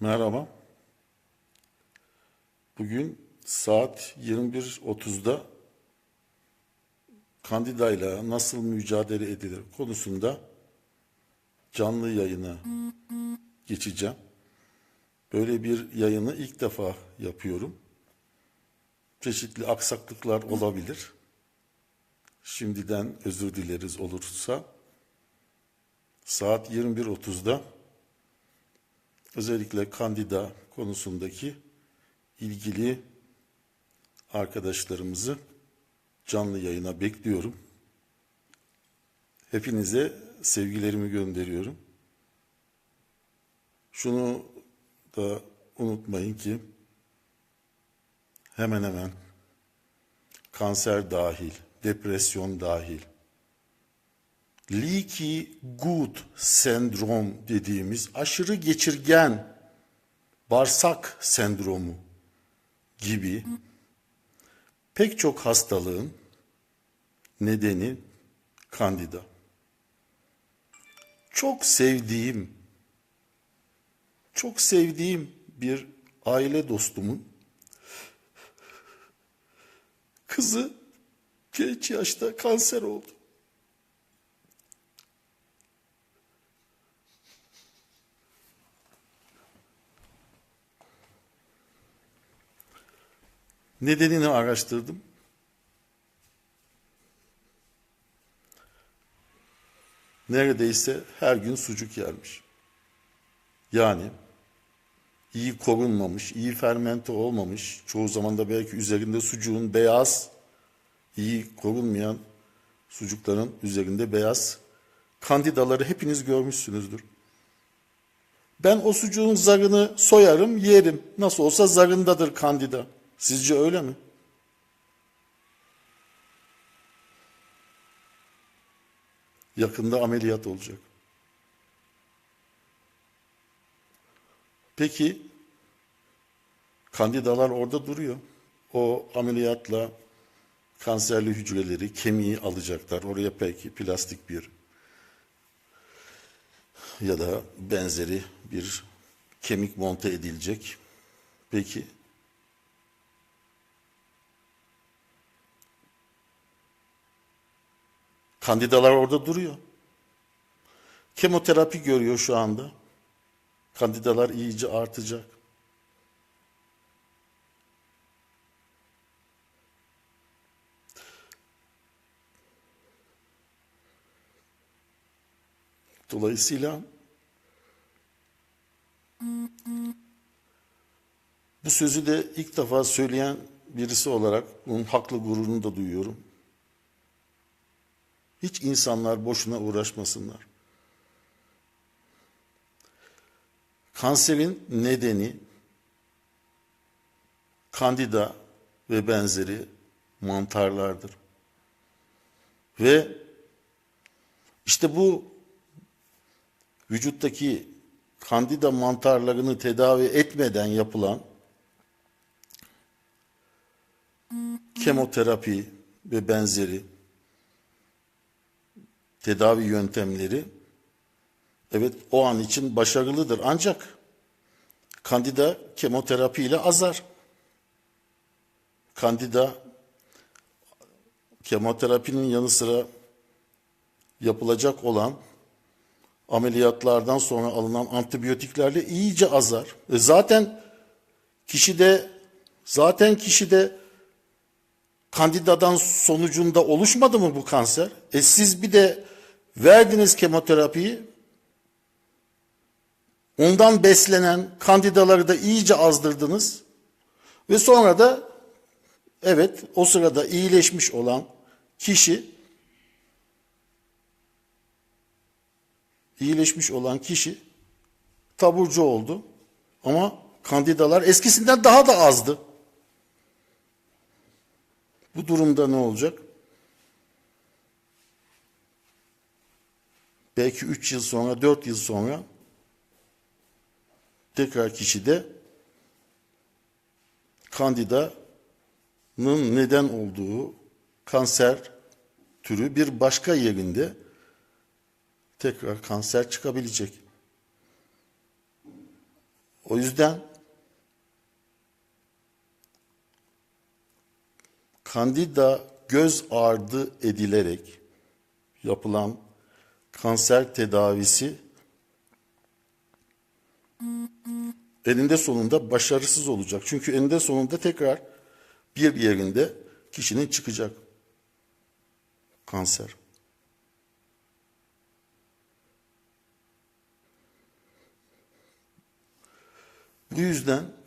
Merhaba. Bugün saat 21.30'da Kandida'yla nasıl mücadele edilir konusunda canlı yayına geçeceğim. Böyle bir yayını ilk defa yapıyorum. Çeşitli aksaklıklar olabilir. Şimdiden özür dileriz olursa. Saat 21.30'da özellikle kandida konusundaki ilgili arkadaşlarımızı canlı yayına bekliyorum. Hepinize sevgilerimi gönderiyorum. Şunu da unutmayın ki hemen hemen kanser dahil, depresyon dahil, leaky gut sendrom dediğimiz aşırı geçirgen bağırsak sendromu gibi pek çok hastalığın nedeni kandida. Çok sevdiğim, çok sevdiğim bir aile dostumun kızı genç yaşta kanser oldu. Nedenini araştırdım. Neredeyse her gün sucuk yermiş. Yani iyi korunmamış, iyi fermente olmamış, çoğu zaman da belki üzerinde sucuğun beyaz, iyi korunmayan sucukların üzerinde beyaz kandidaları hepiniz görmüşsünüzdür. Ben o sucuğun zarını soyarım, yerim. Nasıl olsa zarındadır kandida. Sizce öyle mi? Yakında ameliyat olacak. Peki kandidalar orada duruyor. O ameliyatla kanserli hücreleri, kemiği alacaklar. Oraya belki plastik bir ya da benzeri bir kemik monte edilecek. Peki Kandidalar orada duruyor. Kemoterapi görüyor şu anda. Kandidalar iyice artacak. Dolayısıyla bu sözü de ilk defa söyleyen birisi olarak bunun haklı gururunu da duyuyorum. Hiç insanlar boşuna uğraşmasınlar. Kanserin nedeni kandida ve benzeri mantarlardır. Ve işte bu vücuttaki kandida mantarlarını tedavi etmeden yapılan kemoterapi ve benzeri tedavi yöntemleri evet o an için başarılıdır. Ancak kandida kemoterapi ile azar. Kandida kemoterapinin yanı sıra yapılacak olan ameliyatlardan sonra alınan antibiyotiklerle iyice azar. E zaten kişide zaten kişide kandidadan sonucunda oluşmadı mı bu kanser? E siz bir de verdiniz kemoterapiyi. Ondan beslenen kandidaları da iyice azdırdınız. Ve sonra da evet o sırada iyileşmiş olan kişi iyileşmiş olan kişi taburcu oldu. Ama kandidalar eskisinden daha da azdı. Bu durumda ne olacak? Belki 3 yıl sonra, 4 yıl sonra tekrar kişide kandidanın neden olduğu kanser türü bir başka yerinde tekrar kanser çıkabilecek. O yüzden kandida göz ardı edilerek yapılan kanser tedavisi eninde sonunda başarısız olacak. Çünkü eninde sonunda tekrar bir yerinde kişinin çıkacak kanser. Bu yüzden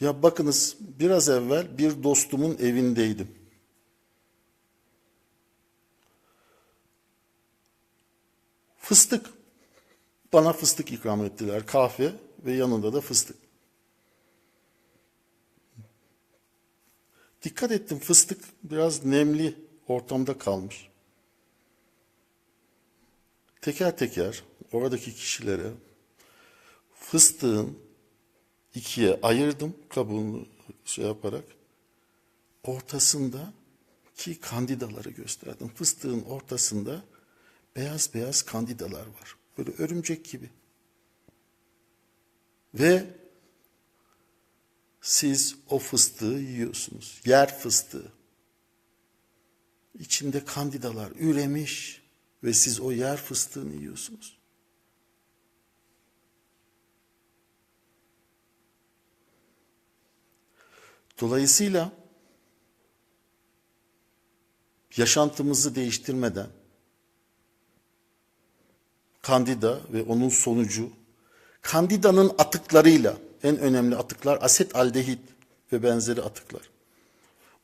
ya bakınız biraz evvel bir dostumun evindeydim. Fıstık. Bana fıstık ikram ettiler. Kahve ve yanında da fıstık. Dikkat ettim fıstık biraz nemli ortamda kalmış. Teker teker oradaki kişilere fıstığın ikiye ayırdım kabuğunu şey yaparak. Ortasında ki kandidaları gösterdim. Fıstığın ortasında beyaz beyaz kandidalar var. Böyle örümcek gibi. Ve siz o fıstığı yiyorsunuz. Yer fıstığı. İçinde kandidalar üremiş ve siz o yer fıstığını yiyorsunuz. Dolayısıyla yaşantımızı değiştirmeden kandida ve onun sonucu kandidanın atıklarıyla en önemli atıklar aset aldehit ve benzeri atıklar.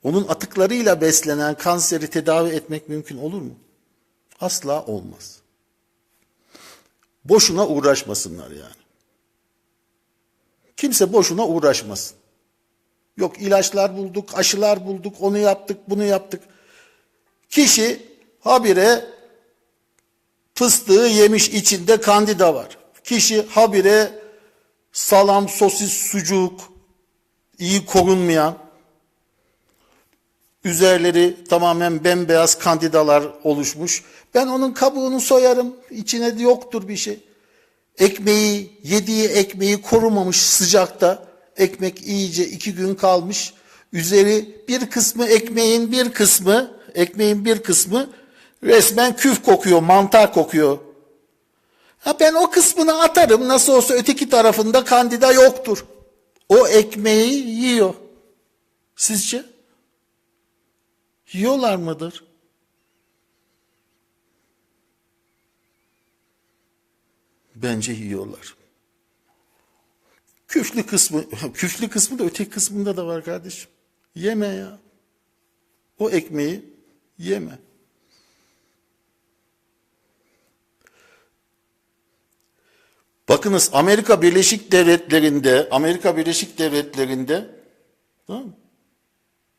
Onun atıklarıyla beslenen kanseri tedavi etmek mümkün olur mu? Asla olmaz. Boşuna uğraşmasınlar yani. Kimse boşuna uğraşmasın. Yok ilaçlar bulduk, aşılar bulduk, onu yaptık, bunu yaptık. Kişi habire fıstığı yemiş içinde kandida var. Kişi habire salam, sosis, sucuk, iyi korunmayan, üzerleri tamamen bembeyaz kandidalar oluşmuş. Ben onun kabuğunu soyarım, içine yoktur bir şey. Ekmeği, yediği ekmeği korumamış sıcakta. Ekmek iyice iki gün kalmış. Üzeri bir kısmı ekmeğin bir kısmı, ekmeğin bir kısmı resmen küf kokuyor, mantar kokuyor. Ha ben o kısmını atarım. Nasıl olsa öteki tarafında kandida yoktur. O ekmeği yiyor. Sizce? Yiyorlar mıdır? Bence yiyorlar. Küflü kısmı, küflü kısmı da öteki kısmında da var kardeşim. Yeme ya. O ekmeği yeme. Bakınız Amerika Birleşik Devletleri'nde, Amerika Birleşik Devletleri'nde tamam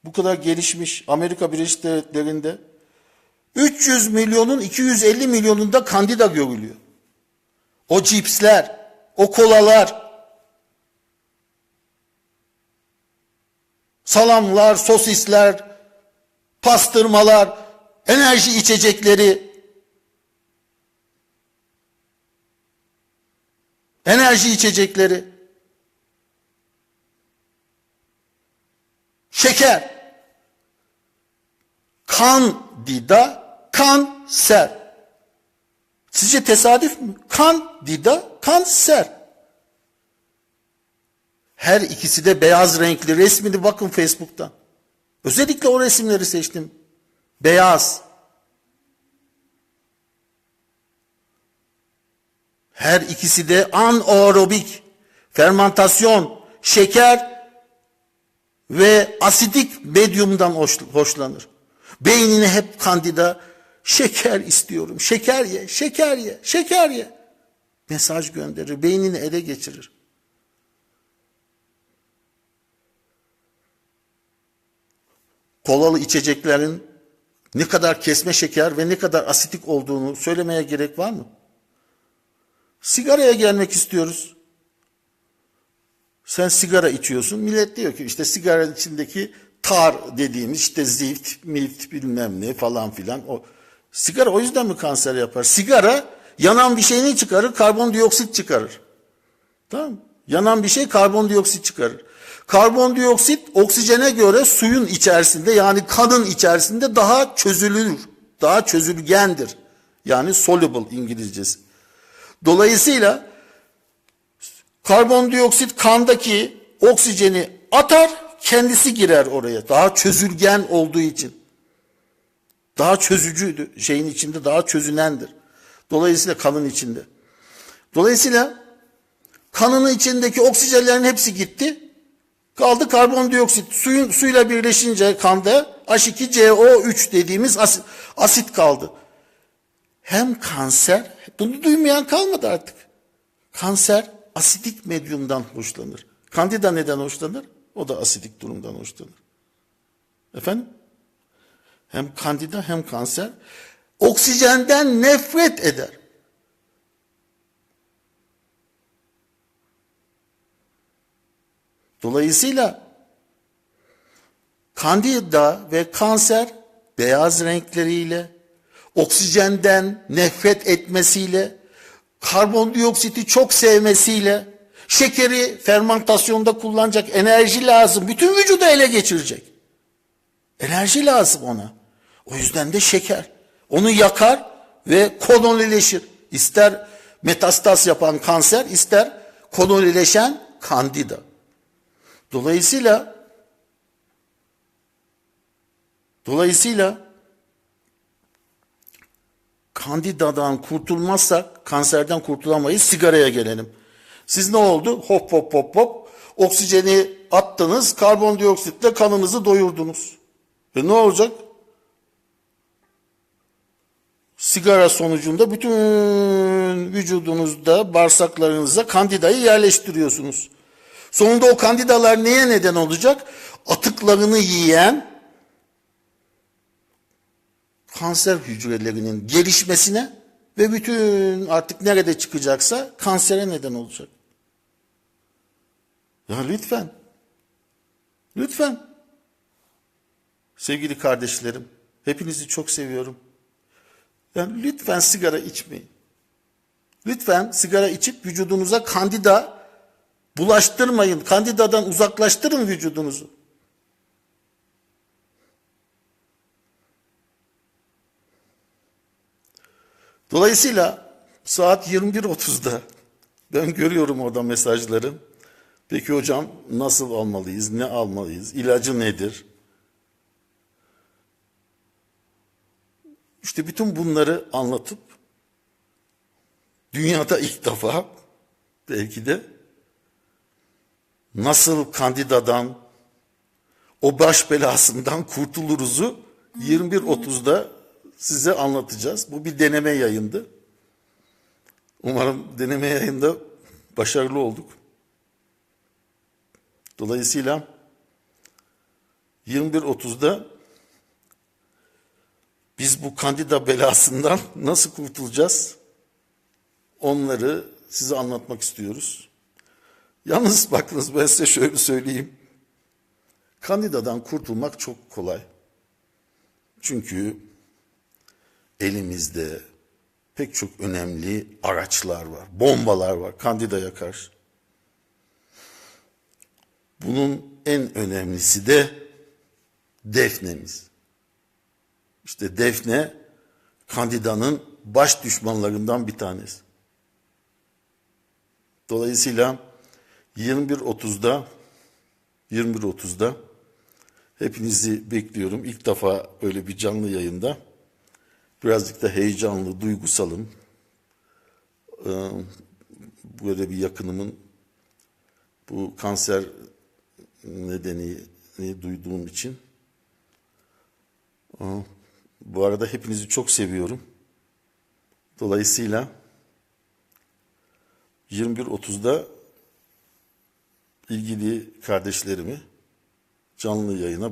bu kadar gelişmiş Amerika Birleşik Devletleri'nde 300 milyonun 250 milyonunda kandida görülüyor. O cipsler, o kolalar, salamlar, sosisler, pastırmalar, enerji içecekleri, enerji içecekleri, şeker, kandida, kanser. Sizce tesadüf mü? Kandida, kanser. Her ikisi de beyaz renkli resmini bakın Facebook'tan. Özellikle o resimleri seçtim. Beyaz. Her ikisi de anaerobik, fermantasyon, şeker ve asidik medyumdan hoş- hoşlanır. Beynine hep kandida şeker istiyorum, şeker ye, şeker ye, şeker ye. Mesaj gönderir, beynini ele geçirir. Kolalı içeceklerin ne kadar kesme şeker ve ne kadar asitik olduğunu söylemeye gerek var mı? Sigaraya gelmek istiyoruz. Sen sigara içiyorsun. Millet diyor ki işte sigaranın içindeki tar dediğimiz işte zift, mift bilmem ne falan filan o Sigara o yüzden mi kanser yapar? Sigara yanan bir şeyini çıkarır, karbondioksit çıkarır. Tamam? Yanan bir şey karbondioksit çıkarır. Karbondioksit oksijene göre suyun içerisinde yani kanın içerisinde daha çözülür. Daha çözülgendir. Yani soluble İngilizcesi. Dolayısıyla karbondioksit kandaki oksijeni atar, kendisi girer oraya. Daha çözülgen olduğu için. Daha çözücüydü. Şeyin içinde daha çözünendir. Dolayısıyla kanın içinde. Dolayısıyla kanının içindeki oksijenlerin hepsi gitti. Kaldı karbondioksit. Suyun suyla birleşince kanda H2CO3 dediğimiz asit, asit kaldı. Hem kanser, bunu duymayan kalmadı artık. Kanser asidik medyumdan hoşlanır. Kandida neden hoşlanır? O da asidik durumdan hoşlanır. Efendim? Hem kandida hem kanser oksijenden nefret eder. Dolayısıyla kandida ve kanser beyaz renkleriyle, oksijenden nefret etmesiyle, karbondioksiti çok sevmesiyle, şekeri fermentasyonda kullanacak enerji lazım. Bütün vücudu ele geçirecek. Enerji lazım ona. O yüzden de şeker. Onu yakar ve kolonileşir. İster metastas yapan kanser, ister kolonileşen kandida. Dolayısıyla dolayısıyla kandidadan kurtulmazsak kanserden kurtulamayız. Sigaraya gelelim. Siz ne oldu? Hop hop hop hop. Oksijeni attınız, karbondioksitle kanınızı doyurdunuz. E ne olacak? Sigara sonucunda bütün vücudunuzda, bağırsaklarınıza kandidayı yerleştiriyorsunuz. Sonunda o kandidalar neye neden olacak? Atıklarını yiyen kanser hücrelerinin gelişmesine ve bütün artık nerede çıkacaksa kansere neden olacak. Ya lütfen. Lütfen. Sevgili kardeşlerim, hepinizi çok seviyorum. Yani lütfen sigara içmeyin. Lütfen sigara içip vücudunuza kandida bulaştırmayın. Kandidadan uzaklaştırın vücudunuzu. Dolayısıyla saat 21.30'da ben görüyorum orada mesajları. Peki hocam nasıl almalıyız, ne almalıyız, ilacı nedir? İşte bütün bunları anlatıp dünyada ilk defa belki de nasıl kandidadan o baş belasından kurtuluruzu 21.30'da size anlatacağız. Bu bir deneme yayındı. Umarım deneme yayında başarılı olduk. Dolayısıyla 21.30'da biz bu kandida belasından nasıl kurtulacağız? Onları size anlatmak istiyoruz. Yalnız bakınız ben size şöyle söyleyeyim. Kandidadan kurtulmak çok kolay. Çünkü elimizde pek çok önemli araçlar var, bombalar var kandidaya karşı. Bunun en önemlisi de defnemiz. İşte defne kandidanın baş düşmanlarından bir tanesi. Dolayısıyla 21.30'da 21.30'da hepinizi bekliyorum. İlk defa böyle bir canlı yayında. Birazcık da heyecanlı, duygusalım. Ee, böyle bir yakınımın bu kanser nedeni duyduğum için. Aa, Bu arada hepinizi çok seviyorum. Dolayısıyla 21.30'da ilgili kardeşlerimi canlı yayına